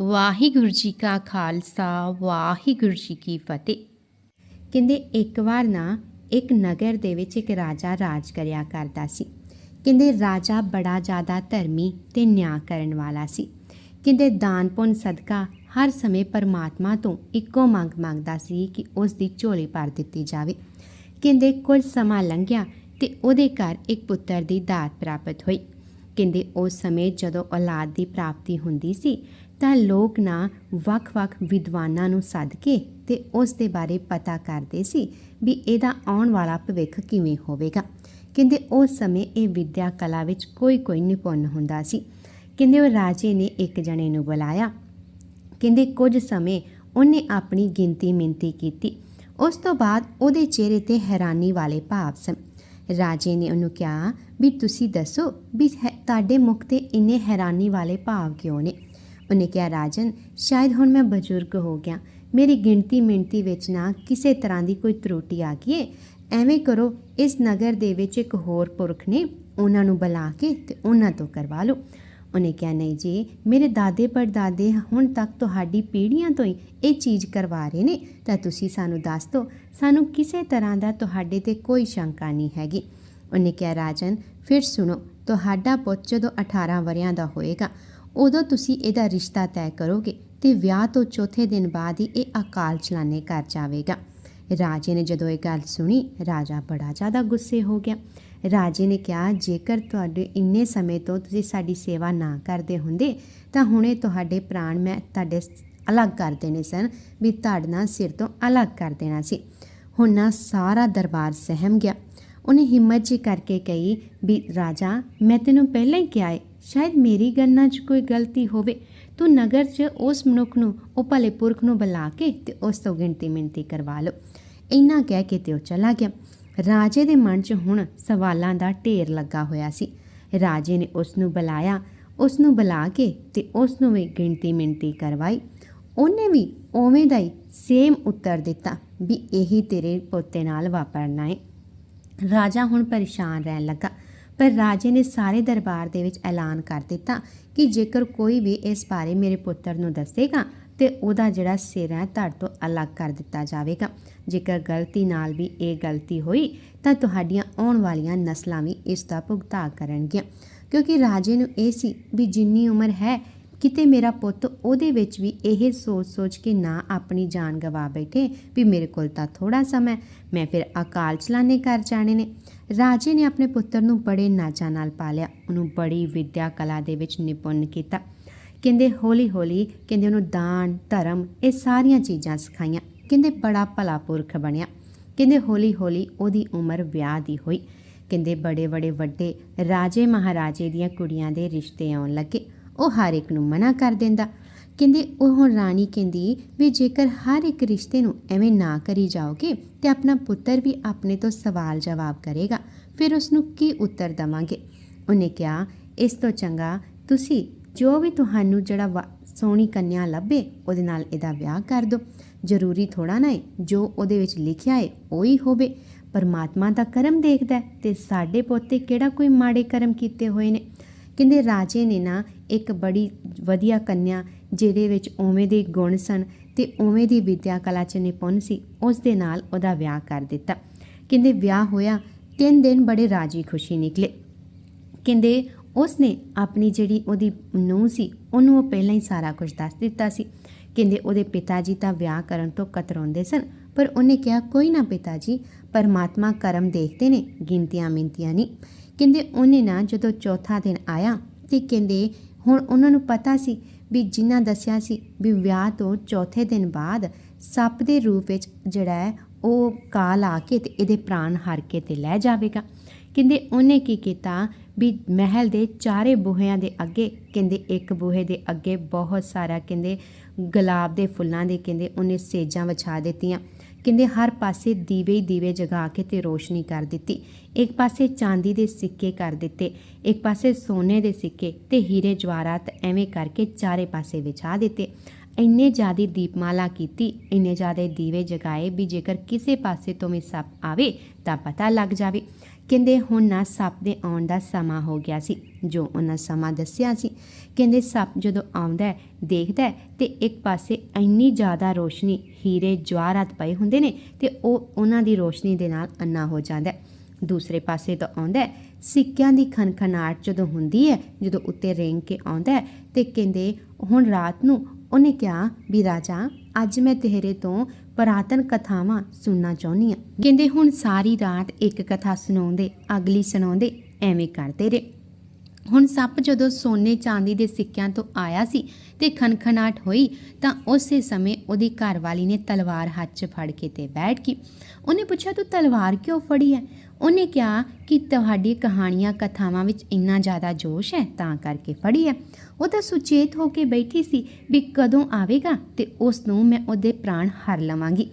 ਵਾਹਿਗੁਰੂ ਜੀ ਕਾ ਖਾਲਸਾ, ਵਾਹਿਗੁਰੂ ਜੀ ਕੀ ਫਤਿਹ। ਕਹਿੰਦੇ, ਇੱਕ ਵਾਰ ਨਾ ਇੱਕ ਨਗਰ ਦੇ ਵਿੱਚ ਇੱਕ ਰਾਜਾ ਰਾਜ ਕਰਿਆ ਕਰਦਾ ਸੀ। ਕਹਿੰਦੇ, ਰਾਜਾ ਬੜਾ ਜ਼ਿਆਦਾ ਧਰਮੀ ਤੇ ਨਿਆਂ ਕਰਨ ਵਾਲਾ ਸੀ। ਕਹਿੰਦੇ, ਦਾਨ ਪੁੰਨ ਸਦਕਾ ਹਰ ਸਮੇਂ ਪਰਮਾਤਮਾ ਤੋਂ ਇੱਕੋ ਮੰਗ ਮੰਗਦਾ ਸੀ ਕਿ ਉਸ ਦੀ ਝੋਲੀ ਭਰ ਦਿੱਤੀ ਜਾਵੇ। ਕਹਿੰਦੇ, ਕੁਝ ਸਮਾਂ ਲੰਘਿਆ ਤੇ ਉਹਦੇ ਘਰ ਇੱਕ ਪੁੱਤਰ ਦੀ ਦਾਤ ਪ੍ਰਾਪਤ ਹੋਈ। ਕਹਿੰਦੇ, ਉਸ ਸਮੇਂ ਜਦੋਂ ਔਲਾਦ ਦੀ ਪ੍ਰਾਪਤੀ ਹੁੰਦੀ ਸੀ ਤਾਂ ਲੋਕ ਨਾ ਵੱਖ-ਵੱਖ ਵਿਦਵਾਨਾਂ ਨੂੰ ਸੱਦ ਕੇ ਤੇ ਉਸ ਦੇ ਬਾਰੇ ਪਤਾ ਕਰਦੇ ਸੀ ਵੀ ਇਹਦਾ ਆਉਣ ਵਾਲਾ ਭਵਿੱਖ ਕਿਵੇਂ ਹੋਵੇਗਾ। ਕਹਿੰਦੇ ਉਸ ਸਮੇਂ ਇਹ ਵਿਦਿਆ ਕਲਾ ਵਿੱਚ ਕੋਈ ਕੋਈ ਨਿਪੁੰਨ ਹੁੰਦਾ ਸੀ। ਕਹਿੰਦੇ ਉਹ ਰਾਜੇ ਨੇ ਇੱਕ ਜਣੇ ਨੂੰ ਬੁਲਾਇਆ। ਕਹਿੰਦੇ ਕੁਝ ਸਮੇਂ ਉਹਨੇ ਆਪਣੀ ਗਿਣਤੀ ਮਿੰਤੀ ਕੀਤੀ। ਉਸ ਤੋਂ ਬਾਅਦ ਉਹਦੇ ਚਿਹਰੇ ਤੇ ਹੈਰਾਨੀ ਵਾਲੇ ਭਾਵ ਸਨ। ਰਾਜੇ ਨੇ ਉਹਨੂੰ ਕਿਹਾ ਵੀ ਤੁਸੀਂ ਦੱਸੋ ਵੀ ਹੈ- ਤੁਹਾਡੇ ਮੁਖ ਤੇ ਇੰਨੇ ਹੈਰਾਨੀ ਵਾਲੇ ਭਾਵ ਕਿਉਂ ਨੇ? ਉਹਨੇ ਕਿਹਾ, ਰਾਜਨ, ਸ਼ਾਇਦ ਹੁਣ ਮੈਂ ਬਜ਼ੁਰਗ ਹੋ ਗਿਆ। ਮੇਰੀ ਗਿਣਤੀ ਮਿੰਤੀ ਵਿੱਚ ਨਾ ਕਿਸੇ ਤਰ੍ਹਾਂ ਦੀ ਕੋਈ ਤਰੁੱਟੀ ਆ ਗਈ ਹੈ ਐਵੇਂ ਕਰੋ, ਇਸ ਨਗਰ ਦੇ ਵਿੱਚ ਇੱਕ ਹੋਰ ਪੁਰਖ ਨੇ ਉਹਨਾਂ ਨੂੰ ਬੁਲਾ ਕੇ ਤੇ ਉਹਨਾਂ ਤੋਂ ਕਰਵਾ ਲਓ। ਉਹਨੇ ਕਿਹਾ, ਨਹੀਂ ਜੀ, ਮੇਰੇ ਦਾਦੇ ਪੜਦਾਦੇ ਹੁਣ ਤੱਕ ਤੁਹਾਡੀ ਪੀੜ੍ਹੀਆਂ ਤੋਂ ਹੀ ਇਹ ਚੀਜ਼ ਕਰਵਾ ਰਹੇ ਨੇ। ਤਾਂ ਤੁਸੀਂ ਸਾਨੂੰ ਦੱਸ ਦਿਓ, ਸਾਨੂੰ ਕਿਸੇ ਤਰ੍ਹਾਂ ਦਾ ਤੁਹਾਡੇ ਤੇ ਕੋਈ ਸ਼ੰਕਾ ਨਹੀਂ ਹੈਗੀ। ਉਹਨੇ ਕਿਹਾ, ਰਾਜਨ, ਫਿਰ ਸੁਣੋ, ਤੁਹਾਡਾ ਪੁੱਤ ਜਦੋਂ 18 ਵਰਿਆਂ ਦਾ ਹੋਏਗਾ ਉਦੋਂ ਤੁਸੀਂ ਇਹਦਾ ਰਿਸ਼ਤਾ ਤੈਅ ਕਰੋਗੇ ਤੇ ਵਿਆਹ ਤੋਂ ਚੌਥੇ ਦਿਨ ਬਾਅਦ ਹੀ ਇਹ ਅਕਾਲ ਚਲਾਣੇ ਕਰ ਜਾਵੇਗਾ। ਰਾਜੇ ਨੇ ਜਦੋਂ ਇਹ ਗੱਲ ਸੁਣੀ, ਰਾਜਾ ਬੜਾ ਜ਼ਿਆਦਾ ਗੁੱਸੇ ਹੋ ਗਿਆ। ਰਾਜੇ ਨੇ ਕਿਹਾ, ਜੇਕਰ ਤੁਹਾਡੇ ਇੰਨੇ ਸਮੇਂ ਤੋਂ ਤੁਸੀਂ ਸਾਡੀ ਸੇਵਾ ਨਾ ਕਰਦੇ ਹੁੰਦੇ, ਤਾਂ ਹੁਣੇ ਤੁਹਾਡੇ ਪ੍ਰਾਣ ਮੈਂ ਤੁਹਾਡੇ ਅਲੱਗ ਕਰ ਦੇਣੇ ਸਨ ਵੀ ਤੁਹਾਡੇ ਨਾਲ ਸਿਰ ਤੋਂ ਅਲੱਗ ਕਰ ਦੇਣਾ ਸੀ। ਹੁਣ ਨਾ ਸਾਰਾ ਦਰਬਾਰ ਸਹਿਮ ਗਿਆ। ਉਹਨੇ ਹਿੰਮਤ ਜੀ ਕਰਕੇ ਕਹੀ ਵੀ, ਰਾਜਾ, ਮੈਂ ਤੈਨੂੰ ਪਹਿਲਾਂ ਹੀ ਕਿਹਾ ਏ ਸ਼ਾਇਦ ਮੇਰੀ ਗਣਨਾ 'ਚ ਕੋਈ ਗਲਤੀ ਹੋਵੇ। ਤੂੰ ਨਗਰ 'ਚ ਉਸ ਮਨੁੱਖ ਨੂੰ, ਉਹ ਭਲੇ ਪੁਰਖ ਨੂੰ ਬੁਲਾ ਕੇ ਤੇ ਉਸ ਤੋਂ ਗਿਣਤੀ ਮਿੰਤੀ ਕਰਵਾ ਲਓ। ਇੰਨਾ ਕਹਿ ਕੇ ਤੇ ਉਹ ਚਲਾ ਗਿਆ। ਰਾਜੇ ਦੇ ਮਨ 'ਚ ਹੁਣ ਸਵਾਲਾਂ ਦਾ ਢੇਰ ਲੱਗਾ ਹੋਇਆ ਸੀ। ਰਾਜੇ ਨੇ ਉਸ ਨੂੰ ਬੁਲਾਇਆ, ਉਸ ਨੂੰ ਬੁਲਾ ਕੇ ਤੇ ਉਸ ਨੂੰ ਵੀ ਗਿਣਤੀ ਮਿੰਤੀ ਕਰਵਾਈ। ਉਹਨੇ ਵੀ ਉਵੇਂ ਦਾ ਹੀ ਸੇਮ ਉੱਤਰ ਦਿੱਤਾ ਵੀ ਇਹੀ ਤੇਰੇ ਪੋਤੇ ਨਾਲ ਵਾਪਰਨਾ ਹੈ ਰਾਜਾ ਹੁਣ ਪਰੇਸ਼ਾਨ ਰਹਿਣ ਲੱਗਾ। ਪਰ ਰਾਜੇ ਨੇ ਸਾਰੇ ਦਰਬਾਰ ਦੇ ਵਿੱਚ ਐਲਾਨ ਕਰ ਦਿੱਤਾ ਕਿ ਜੇਕਰ ਕੋਈ ਵੀ ਇਸ ਬਾਰੇ ਮੇਰੇ ਪੁੱਤਰ ਨੂੰ ਦੱਸੇਗਾ ਤੇ ਉਹਦਾ ਜਿਹੜਾ ਸਿਰ ਹੈ ਧੜ ਤੋਂ ਅਲੱਗ ਕਰ ਦਿੱਤਾ ਜਾਵੇਗਾ। ਜੇਕਰ ਗਲਤੀ ਨਾਲ ਵੀ ਇਹ ਗਲਤੀ ਹੋਈ, ਤਾਂ ਤੁਹਾਡੀਆਂ ਆਉਣ ਵਾਲੀਆਂ ਨਸਲਾਂ ਵੀ ਇਸ ਦਾ ਭੁਗਤਾ ਕਰਨਗੀਆਂ। ਕਿਉਂਕਿ ਰਾਜੇ ਨੂੰ ਇਹ ਸੀ ਵੀ ਜਿੰਨੀ ਉਮਰ ਹੈ ਕਿਤੇ ਮੇਰਾ ਪੁੱਤ ਉਹਦੇ ਵਿੱਚ ਵੀ ਇਹ ਸੋਚ-ਸੋਚ ਕੇ ਨਾ ਆਪਣੀ ਜਾਨ ਗਵਾ ਬੈਠੇ ਵੀ ਮੇਰੇ ਕੋਲ ਤਾਂ ਥੋੜਾ ਸਮਾਂ ਮੈਂ ਫਿਰ ਅਕਾਲ ਚਲਾਣੇ ਕਰ ਜਾਣੇ ਨੇ। ਰਾਜੇ ਨੇ ਆਪਣੇ ਪੁੱਤਰ ਨੂੰ ਬੜੇ ਨਾਚਾਂ ਨਾਲ ਪਾਲਿਆ। ਉਹਨੂੰ ਬੜੀ ਵਿਦਿਆ ਕਲਾ ਦੇ ਵਿੱਚ ਨਿਪੁੰਨ ਕੀਤਾ। ਕਹਿੰਦੇ ਹੌਲੀ-ਹੌਲੀ ਕਹਿੰਦੇ, ਉਹਨੂੰ ਦਾਨ, ਧਰਮ ਇਹ ਸਾਰੀਆਂ ਚੀਜ਼ਾਂ ਸਿਖਾਈਆਂ। ਕਹਿੰਦੇ, ਬੜਾ ਭਲਾ ਪੁਰਖ ਬਣਿਆ। ਕਹਿੰਦੇ ਹੌਲੀ-ਹੌਲੀ ਉਹਦੀ ਉਮਰ ਵਿਆਹ ਦੀ ਹੋਈ। ਕਹਿੰਦੇ ਬੜੇ-ਬੜੇ ਵੱਡੇ ਰਾਜੇ ਮਹਾਰਾਜੇ ਦੀਆਂ ਕੁੜੀਆਂ ਦੇ ਰਿਸ਼ਤੇ ਆਉਣ ਲੱਗੇ। ਉਹ ਹਰ ਇੱਕ ਨੂੰ ਮਨਾ ਕਰ ਦਿੰਦਾ। ਕਹਿੰਦੇ, ਉਹ ਹੁਣ ਰਾਣੀ ਕਹਿੰਦੀ ਵੀ ਜੇਕਰ ਹਰ ਇੱਕ ਰਿਸ਼ਤੇ ਨੂੰ ਐਵੇਂ ਨਾ ਕਰੀ ਜਾਓਗੇ ਤੇ ਆਪਣਾ ਪੁੱਤਰ ਵੀ ਆਪਣੇ ਤੋਂ ਸਵਾਲ ਜਵਾਬ ਕਰੇਗਾ, ਫਿਰ ਉਸ ਨੂੰ ਕੀ ਉੱਤਰ ਦਵਾਂਗੇ? ਉਹਨੇ ਕਿਹਾ, ਇਸ ਤੋਂ ਚੰਗਾ ਤੁਸੀਂ ਜੋ ਵੀ ਤੁਹਾਨੂੰ ਜਿਹੜਾ ਵਾ- ਸੋਹਣੀ ਕੰਨਿਆ ਲੱਭੇ, ਉਹਦੇ ਨਾਲ ਇਹਦਾ ਵਿਆਹ ਕਰ ਦਿਓ। ਜ਼ਰੂਰੀ ਥੋੜਾ ਨਾ ਹੈ ਜੋ ਉਹਦੇ ਵਿੱਚ ਲਿਖਿਆ ਹੈ ਉਹੀ ਹੋਵੇ। ਪਰਮਾਤਮਾ ਦਾ ਕਰਮ ਦੇਖਦਾ ਹੈ ਤੇ ਸਾਡੇ ਪੋਤੇ ਕਿਹੜਾ ਕੋਈ ਮਾੜੇ ਕਰਮ ਕੀਤੇ ਹੋਏ ਨੇ? ਕਹਿੰਦੇ ਰਾਜੇ ਨੇ ਨਾ ਇੱਕ ਬੜੀ ਵਧੀਆ ਕੰਨਿਆ ਜਿਹਦੇ ਵਿੱਚ ਉਵੇਂ ਦੇ ਗੁਣ ਸਨ ਤੇ ਉਵੇਂ ਦੀ ਵਿਦਿਆ ਕਲਾ ਚ ਨਿਪੁੰਨ ਸੀ ਉਸ ਦੇ ਨਾਲ ਉਹਦਾ ਵਿਆਹ ਕਰ ਦਿੱਤਾ। ਕਹਿੰਦੇ ਵਿਆਹ ਹੋਇਆ, ਤਿੰਨ ਦਿਨ ਬੜੇ ਰਾਜੀ ਖੁਸ਼ੀ ਨਿਕਲੇ। ਕਹਿੰਦੇ ਉਸ ਨੇ ਆਪਣੀ ਜਿਹੜੀ ਉਹਦੀ ਨੂੰਹ ਸੀ, ਉਹਨੂੰ ਉਹ ਪਹਿਲਾਂ ਹੀ ਸਾਰਾ ਕੁਝ ਦੱਸ ਦਿੱਤਾ ਸੀ। ਕਹਿੰਦੇ ਉਹਦੇ ਪਿਤਾ ਜੀ ਤਾਂ ਵਿਆਹ ਕਰਨ ਤੋਂ ਕਤਰਾਉਂਦੇ ਸਨ, ਪਰ ਉਹਨੇ ਕਿਹਾ, ਕੋਈ ਨਾ ਪਿਤਾ ਜੀ ਪਰਮਾਤਮਾ ਕਰਮ ਦੇਖਦੇ ਨੇ, ਗਿਣਤੀਆਂ ਮਿੰਤੀਆਂ ਨਹੀਂ। ਕਹਿੰਦੇ ਉਹਨੇ ਨਾ ਜਦੋਂ ਚੌਥਾ ਦਿਨ ਆਇਆ ਤੇ ਕਹਿੰਦੇ ਹੁਣ ਉਹਨਾਂ ਨੂੰ ਪਤਾ ਸੀ ਵੀ ਜਿਨ੍ਹਾਂ ਦੱਸਿਆ ਸੀ ਵੀ ਵਿਆਹ ਤੋਂ ਚੌਥੇ ਦਿਨ ਬਾਅਦ ਸੱਪ ਦੇ ਰੂਪ ਵਿੱਚ ਜਿਹੜਾ ਹੈ ਉਹ ਕਾਲ ਆ ਕੇ ਤੇ ਇਹਦੇ ਪ੍ਰਾਣ ਹਰ ਕੇ ਤੇ ਲੈ ਜਾਵੇਗਾ। ਕਹਿੰਦੇ ਉਹਨੇ ਕੀ ਕੀਤਾ ਵੀ ਮਹਿਲ ਦੇ ਚਾਰੇ ਬੂਹਿਆਂ ਦੇ ਅੱਗੇ ਕਹਿੰਦੇ ਇੱਕ ਬੂਹੇ ਦੇ ਅੱਗੇ ਬਹੁਤ ਸਾਰਾ ਕਹਿੰਦੇ ਗੁਲਾਬ ਦੇ ਫੁੱਲਾਂ ਦੇ ਕਹਿੰਦੇ ਉਹਨੇ ਸੇਜਾਂ ਵਿਛਾ ਦਿੱਤੀਆਂ। ਕਹਿੰਦੇ ਹਰ ਪਾਸੇ ਦੀਵੇ ਹੀ ਦੀਵੇ ਜਗਾ ਕੇ ਤੇ ਰੋਸ਼ਨੀ ਕਰ ਦਿੱਤੀ। ਇੱਕ ਪਾਸੇ ਚਾਂਦੀ ਦੇ ਸਿੱਕੇ ਕਰ ਦਿੱਤੇ, ਇੱਕ ਪਾਸੇ ਸੋਨੇ ਦੇ ਸਿੱਕੇ ਤੇ ਹੀਰੇ ਜਵਾਹਰਾਤ ਐਵੇਂ ਕਰਕੇ ਚਾਰੇ ਪਾਸੇ ਵਿਛਾ ਦਿੱਤੇ। ਇੰਨੇ ਜ਼ਿਆਦੀ ਦੀਪਮਾਲਾ ਕੀਤੀ, ਇੰਨੇ ਜ਼ਿਆਦੇ ਦੀਵੇ ਜਗਾਏ ਵੀ ਜੇਕਰ ਕਿਸੇ ਪਾਸੇ ਤੋਂ ਵੀ ਸੱਪ ਆਵੇ ਤਾਂ ਪਤਾ ਲੱਗ ਜਾਵੇ। ਕਹਿੰਦੇ ਹੁਣ ਨਾ ਸੱਪ ਦੇ ਆਉਣ ਦਾ ਸਮਾਂ ਹੋ ਗਿਆ ਸੀ, ਜੋ ਉਹਨਾਂ ਸਮਾਂ ਦੱਸਿਆ ਸੀ। ਕਹਿੰਦੇ ਸੱਪ ਜਦੋਂ ਆਉਂਦਾ ਹੈ, ਦੇਖਦਾ ਹੈ ਤੇ ਇੱਕ ਪਾਸੇ ਇੰਨੀ ਜ਼ਿਆਦਾ ਰੋਸ਼ਨੀ, ਹੀਰੇ ਜਵਾਹਰਾਤ ਪਏ ਹੁੰਦੇ ਨੇ ਤੇ ਉਹ ਉਹਨਾਂ ਦੀ ਰੋਸ਼ਨੀ ਦੇ ਨਾਲ ਅੰਨਾ ਹੋ ਜਾਂਦਾ ਹੈ। ਦੂਸਰੇ ਪਾਸੇ ਤੋਂ ਆਉਂਦਾ ਸਿੱਕਿਆਂ ਦੀ ਖਨਖਨਾਟ ਜਦੋਂ ਹੁੰਦੀ ਹੈ, ਜਦੋਂ ਉੱਤੇ ਰੇਂਗ ਕੇ ਆਉਂਦਾ ਹੈ ਤੇ ਕਹਿੰਦੇ ਹੁਣ ਰਾਤ ਨੂੰ ਉਹਨੇ ਕਿਹਾ ਵੀ, ਰਾਜਾ, ਅੱਜ ਮੈਂ ਤੇਰੇ ਤੋਂ ਪੁਰਾਤਨ ਕਥਾਵਾਂ ਸੁਣਨਾ ਚਾਹੁੰਦੀ ਆ ਕਹਿੰਦੇ, ਹੁਣ ਸਾਰੀ ਰਾਤ ਇੱਕ ਕਥਾ ਸੁਣਾਉਂਦੇ, ਅਗਲੀ ਸੁਣਾਉਂਦੇ, ਐਵੇਂ ਕਰਦੇ ਰਹੇ। ਹੁਣ ਸੱਪ ਜਦੋਂ ਸੋਨੇ ਚਾਂਦੀ ਦੇ ਸਿੱਕਿਆਂ ਤੋਂ ਆਇਆ ਸੀ ਤੇ ਖਨਖਨਾਟ ਹੋਈ, ਤਾਂ ਉਸੇ ਸਮੇਂ ਉਹਦੀ ਘਰਵਾਲੀ ਨੇ ਤਲਵਾਰ ਹੱਥ 'ਚ ਫੜ ਕੇ ਤੇ ਬੈਠ ਗਈ। ਉਹਨੇ ਪੁੱਛਿਆ, ਤੂੰ ਤਲਵਾਰ ਕਿਉਂ ਫੜੀ ਹੈ ਉਹਨੇ ਕਿਹਾ ਕਿ ਤੁਹਾਡੀ ਕਹਾਣੀਆਂ ਕਥਾਵਾਂ ਵਿੱਚ ਇੰਨਾ ਜ਼ਿਆਦਾ ਜੋਸ਼ ਹੈ ਤਾਂ ਕਰਕੇ ਫੜੀ ਹੈ ਉਹ ਤਾਂ ਸੁਚੇਤ ਹੋ ਕੇ ਬੈਠੀ ਸੀ ਵੀ ਕਦੋਂ ਆਵੇਗਾ ਤੇ ਉਸ ਨੂੰ ਮੈਂ ਉਹਦੇ ਪ੍ਰਾਣ ਹਰ ਲਵਾਂਗੀ।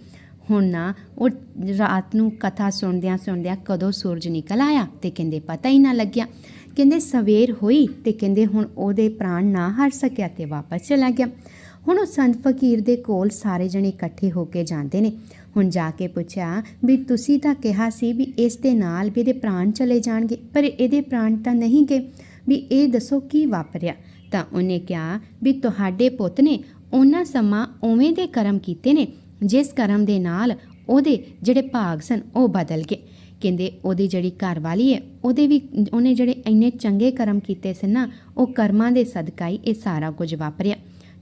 ਹੁਣ ਨਾ ਉਹ ਰਾਤ ਨੂੰ ਕਥਾ ਸੁਣਦਿਆਂ ਸੁਣਦਿਆਂ ਕਦੋਂ ਸੂਰਜ ਨਿਕਲ ਆਇਆ ਤੇ ਕਹਿੰਦੇ, ਪਤਾ ਹੀ ਨਾ ਲੱਗਿਆ। ਕਹਿੰਦੇ ਸਵੇਰ ਹੋਈ ਤੇ ਕਹਿੰਦੇ ਹੁਣ ਉਹਦੇ ਪ੍ਰਾਣ ਨਾ ਹਾਰ ਸਕਿਆ ਤੇ ਵਾਪਸ ਚਲਾ ਗਿਆ। ਹੁਣ ਉਹ ਸੰਤ ਫਕੀਰ ਦੇ ਕੋਲ ਸਾਰੇ ਜਣੇ ਇਕੱਠੇ ਹੋ ਕੇ ਜਾਂਦੇ ਨੇ। ਹੁਣ ਜਾ ਕੇ ਪੁੱਛਿਆ ਵੀ ਤੁਸੀਂ ਤਾਂ ਕਿਹਾ ਸੀ ਵੀ ਇਸ ਦੇ ਨਾਲ ਵੀ ਇਹਦੇ ਪ੍ਰਾਣ ਚਲੇ ਜਾਣਗੇ, ਪਰ ਇਹਦੇ ਪ੍ਰਾਣ ਤਾਂ ਨਹੀਂ ਗਏ। ਵੀ ਇਹ ਦੱਸੋ ਕੀ ਵਾਪਰਿਆ? ਤਾਂ ਉਹਨੇ ਕਿਹਾ ਵੀ ਤੁਹਾਡੇ ਪੁੱਤ ਨੇ ਉਹਨਾਂ ਸਮਾਂ ਉਵੇਂ ਦੇ ਕਰਮ ਕੀਤੇ ਨੇ, ਜਿਸ ਕਰਮ ਦੇ ਨਾਲ ਉਹਦੇ ਜਿਹੜੇ ਭਾਗ ਸਨ ਉਹ ਬਦਲ ਗਏ। ਕਹਿੰਦੇ ਉਹਦੀ ਜਿਹੜੀ ਘਰਵਾਲੀ ਹੈ, ਉਹਦੇ ਵੀ ਉਹਨੇ ਜਿਹੜੇ ਇੰਨੇ ਚੰਗੇ ਕਰਮ ਕੀਤੇ ਸਨ ਨਾ, ਉਹ ਕਰਮਾਂ ਦੇ ਸਦਕਾ ਹੀ ਇਹ ਸਾਰਾ ਕੁਝ ਵਾਪਰਿਆ।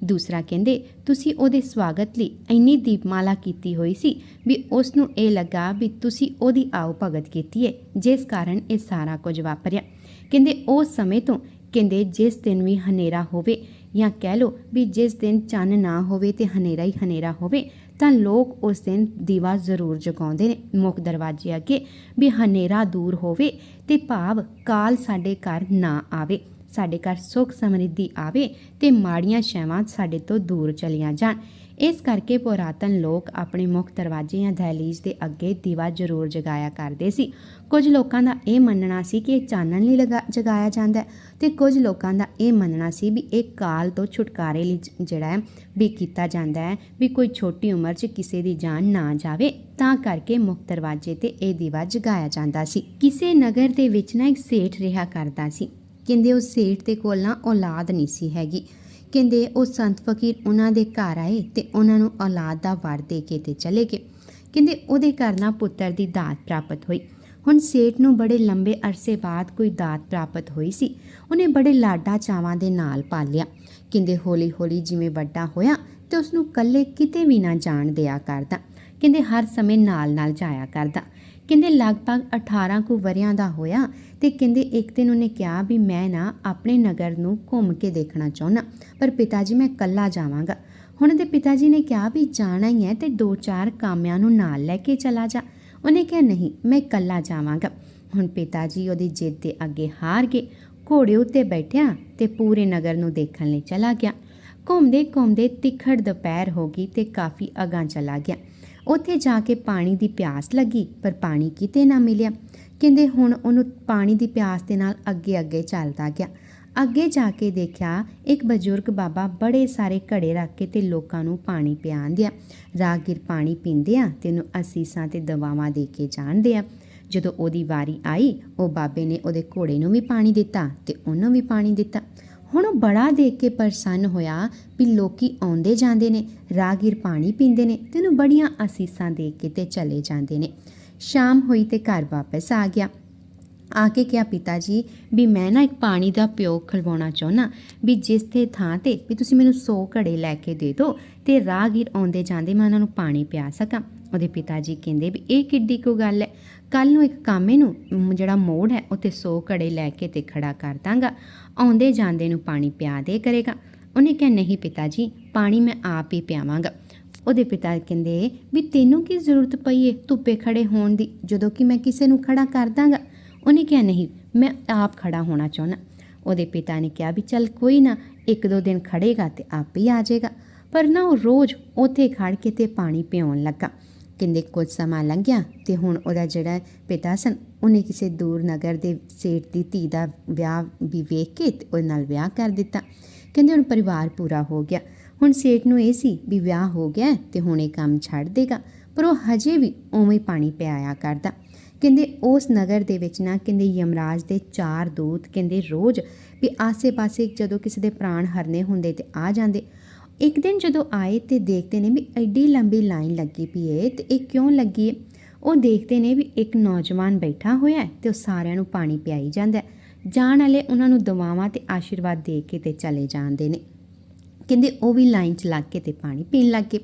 ਦੂਸਰਾ ਕਹਿੰਦੇ, ਤੁਸੀਂ ਉਹਦੇ ਸਵਾਗਤ ਲਈ ਇੰਨੀ ਦੀਪਮਾਲਾ ਕੀਤੀ ਹੋਈ ਸੀ ਵੀ ਉਸ ਨੂੰ ਇਹ ਲੱਗਾ ਵੀ ਤੁਸੀਂ ਉਹਦੀ ਆਓ ਭਗਤ ਕੀਤੀ ਹੈ, ਜਿਸ ਕਾਰਨ ਇਹ ਸਾਰਾ ਕੁਝ ਵਾਪਰਿਆ। ਕਹਿੰਦੇ, ਉਸ ਸਮੇਂ ਤੋਂ ਕਹਿੰਦੇ ਜਿਸ ਦਿਨ ਵੀ ਹਨੇਰਾ ਹੋਵੇ ਜਾਂ ਕਹਿ ਲਓ ਵੀ ਜਿਸ ਦਿਨ ਚੰਨ ਨਾ ਹੋਵੇ ਤੇ ਹਨੇਰਾ ਹੀ ਹਨੇਰਾ ਹੋਵੇ, ਤਾਂ ਲੋਕ ਉਸ ਦਿਨ ਦੀਵਾ ਜ਼ਰੂਰ ਜਗਾਉਂਦੇ ਨੇ ਮੁੱਖ ਦਰਵਾਜ਼ੇ ਅੱਗੇ ਵੀ ਹਨੇਰਾ ਦੂਰ ਹੋਵੇ ਤੇ ਭਾਵ ਕਾਲ ਸਾਡੇ ਘਰ ਨਾ ਆਵੇ, ਸਾਡੇ ਘਰ ਸੁੱਖ ਸਮਰਿੱਧੀ ਆਵੇ ਤੇ ਮਾੜੀਆਂ ਸ਼ੈਵਾਂ ਸਾਡੇ ਤੋਂ ਦੂਰ ਚਲੀਆਂ ਜਾਣ। ਇਸ ਕਰਕੇ ਪੁਰਾਤਨ ਲੋਕ ਆਪਣੇ ਮੁੱਖ ਦਰਵਾਜ਼ੇ ਜਾਂ ਦਹਲੀਜ਼ ਦੇ ਅੱਗੇ ਦੀਵਾ ਜ਼ਰੂਰ ਜਗਾਇਆ ਕਰਦੇ ਸੀ। ਕੁਝ ਲੋਕਾਂ ਦਾ ਇਹ ਮੰਨਣਾ ਸੀ ਕਿ ਇਹ ਚਾਨਣ ਲਈ ਲਗਾ, ਜਗਾਇਆ ਜਾਂਦਾ ਹੈ ਤੇ ਕੁਝ ਲੋਕਾਂ ਦਾ ਇਹ ਮੰਨਣਾ ਸੀ ਵੀ ਇਹ ਕਾਲ ਤੋਂ ਛੁਟਕਾਰੇ ਲਈ ਜਿਹੜਾ ਹੈ, ਵੀ ਕੀਤਾ ਜਾਂਦਾ ਹੈ ਵੀ ਕੋਈ ਛੋਟੀ ਉਮਰ 'ਚ ਕਿਸੇ ਦੀ ਜਾਨ ਨਾ ਜਾਵੇ। ਤਾਂ ਕਰਕੇ ਮੁੱਖ ਦਰਵਾਜ਼ੇ ਤੇ ਇਹ ਦੀਵਾ ਜਗਾਇਆ ਜਾਂਦਾ ਸੀ। ਕਿਸੇ ਨਗਰ ਦੇ ਵਿੱਚ ਨਾ ਇੱਕ ਸੇਠ ਰਿਹਾ ਕਰਦਾ ਸੀ। ਕਹਿੰਦੇ ਉਹ ਸੇਠ ਦੇ ਕੋਲ ਨਾ ਔਲਾਦ ਨਹੀਂ ਸੀ ਹੈਗੀ। ਕਹਿੰਦੇ ਉਹ ਸੰਤ ਫਕੀਰ ਉਹਨਾਂ ਦੇ ਘਰ ਆਏ ਤੇ ਉਹਨਾਂ ਨੂੰ ਔਲਾਦ ਦਾ ਵਰ ਦੇ ਕੇ ਤੇ ਚਲੇ ਗਏ। ਕਹਿੰਦੇ ਉਹਦੇ ਘਰ ਨਾਲ ਪੁੱਤਰ ਦੀ ਦਾਤ ਪ੍ਰਾਪਤ ਹੋਈ। ਹੁਣ ਸੇਠ ਨੂੰ ਬੜੇ ਲੰਬੇ ਅਰਸੇ ਬਾਅਦ ਕੋਈ ਦਾਤ ਪ੍ਰਾਪਤ ਹੋਈ ਸੀ। ਉਹਨੇ ਬੜੇ ਲਾਡਾ ਚਾਵਾਂ ਦੇ ਨਾਲ ਪਾਲਿਆ। ਕਹਿੰਦੇ ਹੌਲੀ ਹੌਲੀ ਜਿਵੇਂ ਵੱਡਾ ਹੋਇਆ ਤੇ ਉਸ ਨੂੰ ਇਕੱਲੇ ਕਿਤੇ ਵੀ ਨਾ ਜਾਣ ਦਿਆ ਕਰਦਾ। ਕਹਿੰਦੇ ਹਰ ਸਮੇਂ ਨਾਲ ਨਾਲ ਜਾਇਆ ਕਰਦਾ। ਕਹਿੰਦੇ ਲਗਭਗ 18 ਕੁ ਵਰਿਆਂ ਦਾ ਹੋਇਆ ਤੇ ਕਹਿੰਦੇ ਇੱਕ ਦਿਨ ਉਹਨੇ ਕਿਹਾ ਵੀ ਮੈਂ ਨਾ ਆਪਣੇ ਨਗਰ ਨੂੰ ਘੁੰਮ ਕੇ ਦੇਖਣਾ ਚਾਹੁੰਦਾ, ਪਰ ਪਿਤਾ ਜੀ ਮੈਂ ਇਕੱਲਾ ਜਾਵਾਂਗਾ। ਹੁਣ ਦੇ ਪਿਤਾ ਜੀ ਨੇ ਕਿਹਾ ਵੀ ਜਾਣਾ ਹੀ ਹੈ ਤੇ ਦੋ ਚਾਰ ਕਾਮਿਆਂ ਨੂੰ ਨਾਲ ਲੈ ਕੇ ਚਲਾ ਜਾ। ਉਹਨੇ ਕਿਹਾ, ਨਹੀਂ, ਮੈਂ ਇਕੱਲਾ ਜਾਵਾਂਗਾ। ਹੁਣ ਪਿਤਾ ਜੀ ਉਹਦੀ ਜਿੱਦ ਦੇ ਅੱਗੇ ਹਾਰ ਗਏ। ਘੋੜੇ ਉੱਤੇ ਬੈਠਿਆ ਤੇ ਪੂਰੇ ਨਗਰ ਨੂੰ ਦੇਖਣ ਲਈ ਚਲਾ ਗਿਆ। ਘੁੰਮਦੇ ਘੁੰਮਦੇ ਤਿੱਖੜ ਦੁਪਹਿਰ ਹੋ ਗਈ ਤੇ ਕਾਫੀ ਅਗਾਂ ਚਲਾ ਗਿਆ। ਉੱਥੇ ਜਾ ਕੇ ਪਾਣੀ ਦੀ ਪਿਆਸ ਲੱਗੀ, ਪਰ ਪਾਣੀ ਕਿਤੇ ਨਾ ਮਿਲਿਆ। ਕਹਿੰਦੇ ਹੁਣ ਉਹਨੂੰ ਪਾਣੀ ਦੀ ਪਿਆਸ ਦੇ ਨਾਲ ਅੱਗੇ ਅੱਗੇ ਚੱਲਦਾ ਗਿਆ। ਅੱਗੇ ਜਾ ਕੇ ਦੇਖਿਆ ਇੱਕ ਬਜ਼ੁਰਗ ਬਾਬਾ ਬੜੇ ਸਾਰੇ ਘੜੇ ਰੱਖ ਕੇ ਤੇ ਲੋਕਾਂ ਨੂੰ ਪਾਣੀ ਪਿਆਉਂਦੇ ਆ ਰਾਗੀਰ ਪਾਣੀ ਪੀਂਦੇ ਆ ਤੇ ਉਹਨੂੰ ਅਸੀਸਾਂ ਤੇ ਦਵਾਵਾਂ ਦੇ ਕੇ ਜਾਣਦੇ ਆ। ਜਦੋਂ ਉਹਦੀ ਵਾਰੀ ਆਈ, ਉਹ ਬਾਬੇ ਨੇ ਉਹਦੇ ਘੋੜੇ ਨੂੰ ਵੀ ਪਾਣੀ ਦਿੱਤਾ ਤੇ ਉਹਨੂੰ ਵੀ ਪਾਣੀ ਦਿੱਤਾ। ਹੁਣ ਉਹ ਬੜਾ ਦੇਖ ਕੇ ਪ੍ਰਸੰਨ ਹੋਇਆ ਵੀ ਲੋਕੀ ਆਉਂਦੇ ਜਾਂਦੇ ਨੇ ਰਾਗੀਰ ਪਾਣੀ ਪੀਂਦੇ ਨੇ ਤੇ ਉਹਨੂੰ ਬੜੀਆਂ ਅਸੀਸਾਂ ਦੇ ਕੇ ਤੇ ਚਲੇ ਜਾਂਦੇ ਨੇ। ਸ਼ਾਮ ਹੋਈ ਤੇ ਘਰ ਵਾਪਸ ਆ ਗਿਆ। ਆ ਕੇ ਕਿਹਾ ਪਿਤਾ ਜੀ ਵੀ ਮੈਂ ਨਾ ਇੱਕ ਪਾਣੀ ਦਾ ਪਿਓ ਖਲਵਾਉਣਾ ਚਾਹੁੰਦਾ ਵੀ ਜਿਸ ਤੇ ਥਾਂ ਤੇ, ਵੀ ਤੁਸੀਂ ਮੈਨੂੰ 100 ਘੜੇ ਲੈ ਕੇ ਦੇ ਦਿਓ ਤੇ ਰਾਹਗੀਰ ਆਉਂਦੇ ਜਾਂਦੇ ਮੈਂ ਉਹਨਾਂ ਨੂੰ ਪਾਣੀ ਪਿਆ ਸਕਾਂ। ਉਹਦੇ ਪਿਤਾ ਜੀ ਕਹਿੰਦੇ ਵੀ, ਇਹ ਕਿੱਡੀ ਕੋ ਗੱਲ ਹੈ। ਕੱਲ ਨੂੰ ਇੱਕ ਕਾਮੇ ਨੂੰ ਜਿਹੜਾ ਮੋੜ ਹੈ ਉੱਤੇ 100 ਘੜੇ ਲੈ ਕੇ ਤੇ ਖੜਾ ਕਰ ਦਾਂਗਾ। ਆਉਂਦੇ ਜਾਂਦੇ ਨੂੰ ਪਾਣੀ ਪਿਆ ਦੇ ਕਰੇਗਾ। ਉਹਨੇ ਕਿਹਾ, ਨਹੀਂ ਪਿਤਾ ਜੀ ਪਾਣੀ ਮੈਂ ਆਪ ਹੀ ਪਿਆਵਾਂਗਾ। ਉਹਦੇ ਪਿਤਾ ਕਹਿੰਦੇ, ਵੀ ਤੈਨੂੰ ਕੀ ਜ਼ਰੂਰਤ ਪਈ ਏ ਧੁੱਪੇ ਖੜੇ ਹੋਣ ਦੀ? ਜਦੋਂ ਕਿ ਮੈਂ ਕਿਸੇ ਨੂੰ ਖੜਾ ਕਰ ਦਾਂਗਾ? ਉਹਨੇ ਕਿਹਾ, ਨਹੀਂ, ਮੈਂ ਆਪ ਖੜਾ ਹੋਣਾ ਚਾਹੁੰਦਾ। ਉਹਦੇ ਪਿਤਾ ਨੇ ਕਿਹਾ, ਵੀ ਚੱਲ ਕੋਈ ਨਾ, ਇੱਕ ਦੋ ਦਿਨ ਖੜੇਗਾ ਤੇ ਆਪ ਹੀ ਆ ਜਾਏਗਾ। ਪਰ ਨਾ ਉਹ ਰੋਜ਼ ਉੱਥੇ ਖੜ ਕੇ ਤੇ ਪਾਣੀ ਪਿਉਣ ਲੱਗਾ। ਕਹਿੰਦੇ, ਕੁਝ ਸਮਾਂ ਲੰਘਿਆ ਤੇ ਹੁਣ ਉਹਦਾ ਜਿਹੜਾ ਪਿਤਾ ਸਨ, ਉਹਨੇ ਕਿਸੇ ਦੂਰ ਨਗਰ ਦੇ ਸੇਠ ਦੀ ਧੀ ਦਾ ਵਿਆਹ ਵੀ ਵੇਖ ਕੇ ਤੇ ਉਹਦੇ ਨਾਲ ਵਿਆਹ ਕਰ ਦਿੱਤਾ। ਕਹਿੰਦੇ, ਹੁਣ ਪਰਿਵਾਰ ਪੂਰਾ ਹੋ ਗਿਆ। ਹੁਣ ਸੇਠ ਨੂੰ ਇਹ ਸੀ ਵੀ ਵਿਆਹ ਹੋ ਗਿਆ ਹੈ ਤੇ ਹੁਣ ਇਹ ਕੰਮ ਛੱਡ ਦੇਗਾ, ਪਰ ਉਹ ਹਜੇ ਵੀ ਉਵੇਂ ਹੀ ਪਾਣੀ ਪਿਆਇਆ ਕਰਦਾ। ਕਹਿੰਦੇ ਉਸ ਨਗਰ ਦੇ ਵਿੱਚ ਨਾ ਕਹਿੰਦੇ ਯਮਰਾਜ ਦੇ ਚਾਰ ਦੂਤ ਕਹਿੰਦੇ ਰੋਜ਼ ਵੀ ਆਸੇ-ਪਾਸੇ ਜਦੋਂ ਕਿਸੇ ਦੇ ਪ੍ਰਾਣ ਹਰਨੇ ਹੁੰਦੇ ਤੇ ਆ ਜਾਂਦੇ। ਇੱਕ ਦਿਨ ਜਦੋਂ ਆਏ ਤੇ ਦੇਖਦੇ ਨੇ ਵੀ ਐਡੀ ਲੰਬੀ ਲਾਈਨ ਲੱਗੀ ਪਈ ਏ ਤੇ ਇਹ ਕਿਉਂ ਲੱਗੀ ਏ? ਉਹ ਦੇਖਦੇ ਨੇ ਵੀ ਇੱਕ ਨੌਜਵਾਨ ਬੈਠਾ ਹੋਇਆ ਹੈ ਤੇ ਉਹ ਸਾਰਿਆਂ ਨੂੰ ਪਾਣੀ ਪਿਆਈ ਜਾਂਦਾ ਜਾਣ ਵਾਲੇ ਉਹਨਾਂ ਨੂੰ ਦਵਾਵਾਂ ਤੇ ਆਸ਼ੀਰਵਾਦ ਦੇ ਕੇ ਤੇ ਚਲੇ ਜਾਂਦੇ ਨੇ। ਕਹਿੰਦੇ ਉਹ ਵੀ ਲਾਈਨ 'ਚ ਲੱਗ ਕੇ ਤੇ ਪਾਣੀ ਪੀਣ ਲੱਗ ਗਏ।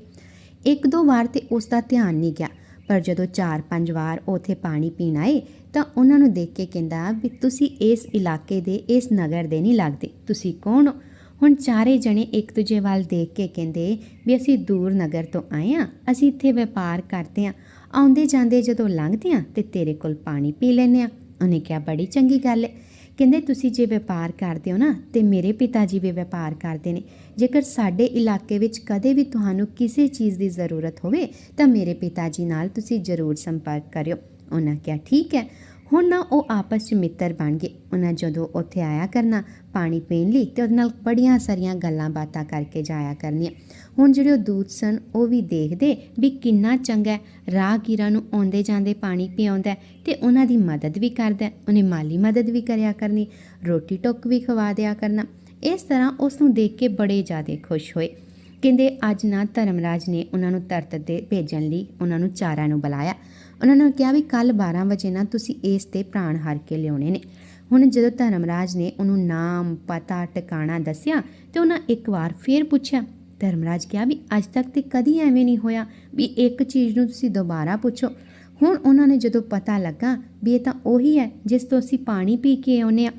ਇੱਕ ਦੋ ਵਾਰ ਤੇ ਉਸ ਦਾ ਧਿਆਨ ਨਹੀਂ ਗਿਆ, ਪਰ ਜਦੋਂ ਚਾਰ ਪੰਜ ਵਾਰ ਉਥੇ ਪਾਣੀ ਪੀਣ ਆਏ ਤਾਂ ਉਹਨਾਂ ਨੂੰ ਦੇਖ ਕੇ ਕਹਿੰਦਾ ਵੀ ਤੁਸੀਂ ਇਸ ਇਲਾਕੇ ਦੇ, ਇਸ ਨਗਰ ਦੇ ਨਹੀਂ ਲੱਗਦੇ, ਤੁਸੀਂ ਕੌਣ ਹੋ? ਹੁਣ ਚਾਰੇ ਜਣੇ ਇੱਕ ਦੂਜੇ ਵੱਲ ਦੇਖ ਕੇ ਕਹਿੰਦੇ ਵੀ ਅਸੀਂ ਦੂਰ ਨਗਰ ਤੋਂ ਆਏ ਆ ਅਸੀਂ ਇੱਥੇ ਵਪਾਰ ਕਰਦੇ ਆ ਆਉਂਦੇ ਜਾਂਦੇ ਜਦੋਂ ਲੰਘਦੇ ਆ ਤੇ ਤੇਰੇ ਕੋਲ ਪਾਣੀ ਪੀ ਲੈਨੇ ਆ ਉਹਨੇ ਕਿਹਾ, ਬੜੀ ਚੰਗੀ ਗੱਲ ਹੈ। ਕਹਿੰਦੇ, ਤੁਸੀਂ ਜੇ ਵਪਾਰ ਕਰਦੇ ਹੋ ਨਾ ਤੇ ਮੇਰੇ ਪਿਤਾ ਜੀ ਵੀ ਵਪਾਰ ਕਰਦੇ ਨੇ। ਜੇਕਰ ਸਾਡੇ ਇਲਾਕੇ ਵਿੱਚ ਕਦੇ ਵੀ ਤੁਹਾਨੂੰ ਕਿਸੇ ਚੀਜ਼ ਦੀ ਜ਼ਰੂਰਤ ਹੋਵੇ, ਤਾਂ ਮੇਰੇ ਪਿਤਾ ਜੀ ਨਾਲ ਤੁਸੀਂ ਜ਼ਰੂਰ ਸੰਪਰਕ ਕਰਿਓ। ਉਹਨਾਂ ਕਿਹਾ, ਠੀਕ ਹੈ। ਹੁਣ ਨਾ ਉਹ ਆਪਸ 'ਚ ਮਿੱਤਰ ਬਣ ਗਏ। ਉਹਨਾਂ ਜਦੋਂ ਉੱਥੇ ਆਇਆ ਕਰਨਾ, ਪਾਣੀ ਪੀਣ ਲਈ, ਤੇ ਉਹਦੇ ਨਾਲ ਬੜੀਆਂ ਸਾਰੀਆਂ ਗੱਲਾਂ ਬਾਤਾਂ ਕਰਕੇ ਜਾਇਆ ਕਰਨੀਆਂ। ਹੁਣ ਜਿਹੜੇ ਉਹ ਦੂਤ ਸਨ, ਉਹ ਵੀ ਦੇਖਦੇ ਵੀ ਕਿੰਨਾ ਚੰਗਾ ਰਾਹਗੀਰਾਂ ਨੂੰ ਆਉਂਦੇ ਜਾਂਦੇ ਪਾਣੀ ਪਿਆਉਂਦਾ ਹੈ ਤੇ ਉਹਨਾਂ ਦੀ ਮਦਦ ਵੀ ਕਰਦਾ ਉਹਨੇ ਮਾਲੀ ਮਦਦ ਵੀ ਕਰਿਆ ਕਰਨੀ। ਰੋਟੀ ਟੁੱਕ ਵੀ ਖਵਾ ਦਿਆ ਕਰਨਾ। ਇਸ ਤਰ੍ਹਾਂ ਉਸ ਨੂੰ ਦੇਖ ਕੇ ਬੜੇ ਜ਼ਿਆਦਾ ਖੁਸ਼ ਹੋਏ। ਕਹਿੰਦੇ, ਅੱਜ ਨਾ ਧਰਮਰਾਜ ਨੇ ਉਹਨਾਂ ਨੂੰ ਤਰਤ ਦੇ ਭੇਜਣ ਲਈ ਉਹਨਾਂ ਨੂੰ ਚਾਰਾਂ ਨੂੰ ਬੁਲਾਇਆ। ਉਹਨਾਂ ਨੂੰ ਕਿਹਾ ਵੀ ਕੱਲ 12 ਵਜੇ ਨਾ ਤੁਸੀਂ ਇਸ ਤੇ ਪ੍ਰਾਣ ਹਾਰ ਕੇ ਲਿਆਉਣੇ ਨੇ। ਹੁਣ ਜਦੋਂ ਧਰਮਰਾਜ ਨੇ ਉਹਨੂੰ ਨਾਮ, ਪਤਾ, ਟਿਕਾਣਾ ਦੱਸਿਆ ਤੇ ਉਹਨਾਂ ਇੱਕ ਵਾਰ ਫੇਰ ਪੁੱਛਿਆ, ਧਰਮਰਾਜ ਕਿਹਾ ਵੀ ਅੱਜ ਤੱਕ ਤੇ ਕਦੀ ਐਵੇਂ ਨਹੀਂ ਹੋਇਆ ਵੀ ਇੱਕ ਚੀਜ਼ ਨੂੰ ਤੁਸੀਂ ਦੁਬਾਰਾ ਪੁੱਛੋ? ਹੁਣ ਉਹਨਾਂ ਨੇ ਜਦੋਂ ਪਤਾ ਲੱਗਾ ਵੀ ਇਹ ਤਾਂ ਉਹੀ ਹੈ ਜਿਸ ਤੋਂ ਅਸੀਂ ਪਾਣੀ ਪੀ ਕੇ ਆਉਨੇ ਆ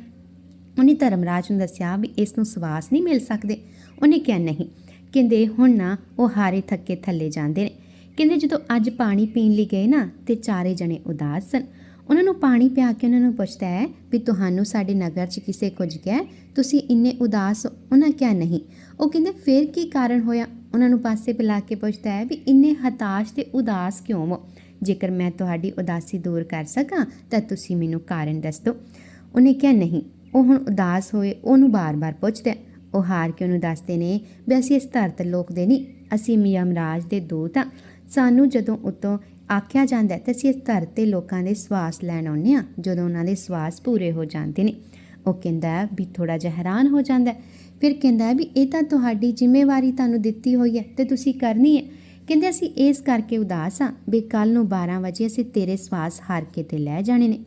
ਉਹਨੇ ਧਰਮਰਾਜ ਨੂੰ ਦੱਸਿਆ ਵੀ ਇਸ ਨੂੰ ਸਵਾਸ ਨਹੀਂ ਮਿਲ ਸਕਦੇ। ਉਹਨੇ ਕਿਹਾ, ਨਹੀਂ। ਕਹਿੰਦੇ, ਹੁਣ ਨਾ ਉਹ ਹਾਰੇ ਥੱਕੇ ਥੱਲੇ ਜਾਂਦੇ ਨੇ। ਕਹਿੰਦੇ, ਜਦੋਂ ਅੱਜ ਪਾਣੀ ਪੀਣ ਲਈ ਗਏ ਨਾ, ਤੇ ਚਾਰੇ ਜਣੇ ਉਦਾਸ ਸਨ। ਉਹਨਾਂ ਨੂੰ ਪਾਣੀ ਪਿਆ ਕੇ ਉਹਨਾਂ ਨੂੰ ਪੁੱਛਦਾ ਹੈ ਵੀ ਤੁਹਾਨੂੰ ਸਾਡੇ ਨਗਰ 'ਚ ਕਿਸੇ ਕੁਝ ਕਿਹਾ? ਤੁਸੀਂ ਇੰਨੇ ਉਦਾਸ ਹੋ? ਉਹਨਾਂ ਕਿਹਾ, ਨਹੀਂ। ਉਹ ਕਹਿੰਦੇ, ਫਿਰ ਕੀ ਕਾਰਨ ਹੋਇਆ? ਉਹਨਾਂ ਨੂੰ ਪਾਸੇ ਪਿਲਾ ਕੇ ਪੁੱਛਦਾ ਹੈ ਵੀ ਇੰਨੇ ਹਤਾਸ਼ ਤੇ ਉਦਾਸ ਕਿਉਂ ਹੋ? ਜੇਕਰ ਮੈਂ ਤੁਹਾਡੀ ਉਦਾਸੀ ਦੂਰ ਕਰ ਸਕਾਂ, ਤਾਂ ਤੁਸੀਂ ਮੈਨੂੰ ਕਾਰਨ ਦੱਸ ਦਿਓ। ਉਹਨੇ ਕਿਹਾ, ਨਹੀਂ। ਉਹ ਹੁਣ ਉਦਾਸ ਹੋਏ, ਉਹਨੂੰ ਬਾਰ-ਬਾਰ ਪੁੱਛਦੇ ਉਹ ਹਾਰ ਕੇ ਉਹਨੂੰ ਦੱਸਦੇ ਨੇ ਵੀ ਅਸੀਂ ਇਸ ਧਰਤ ਲੋਕ ਦੇ ਨਹੀਂ, ਅਸੀਂ ਯਮਰਾਜ ਦੇ ਦੂਤ ਹਾਂ ਸਾਨੂੰ ਜਦੋਂ ਉਤੋਂ ਆਖਿਆ ਜਾਂਦਾ ਹੈ ਤਾਂ ਅਸੀਂ ਇਸ ਧਰਤ ਤੇ ਲੋਕਾਂ ਦੇ ਸਵਾਸ ਲੈਣ ਆਉਂਦੇ ਹਾਂ, ਜਦੋਂ ਉਹਨਾਂ ਦੇ ਸਵਾਸ ਪੂਰੇ ਹੋ ਜਾਂਦੇ ਨੇ। ਉਹ ਕਹਿੰਦਾ ਵੀ ਥੋੜਾ ਜਿਹਾ ਹੈਰਾਨ ਹੋ ਜਾਂਦਾ ਫਿਰ ਕਹਿੰਦਾ ਵੀ ਇਹ ਤਾਂ ਤੁਹਾਡੀ ਜ਼ਿੰਮੇਵਾਰੀ ਤੁਹਾਨੂੰ ਦਿੱਤੀ ਹੋਈ ਹੈ ਤੇ ਤੁਸੀਂ ਕਰਨੀ ਹੈ। ਕਹਿੰਦੇ ਅਸੀਂ ਇਸ ਕਰਕੇ ਉਦਾਸ ਹਾਂ ਵੀ ਕੱਲ ਨੂੰ 12 ਵਜੇ ਅਸੀਂ ਤੇਰੇ ਸਵਾਸ ਹਾਰ ਕੇ ਤੇ ਲੈ ਜਾਣੇ ਨੇ।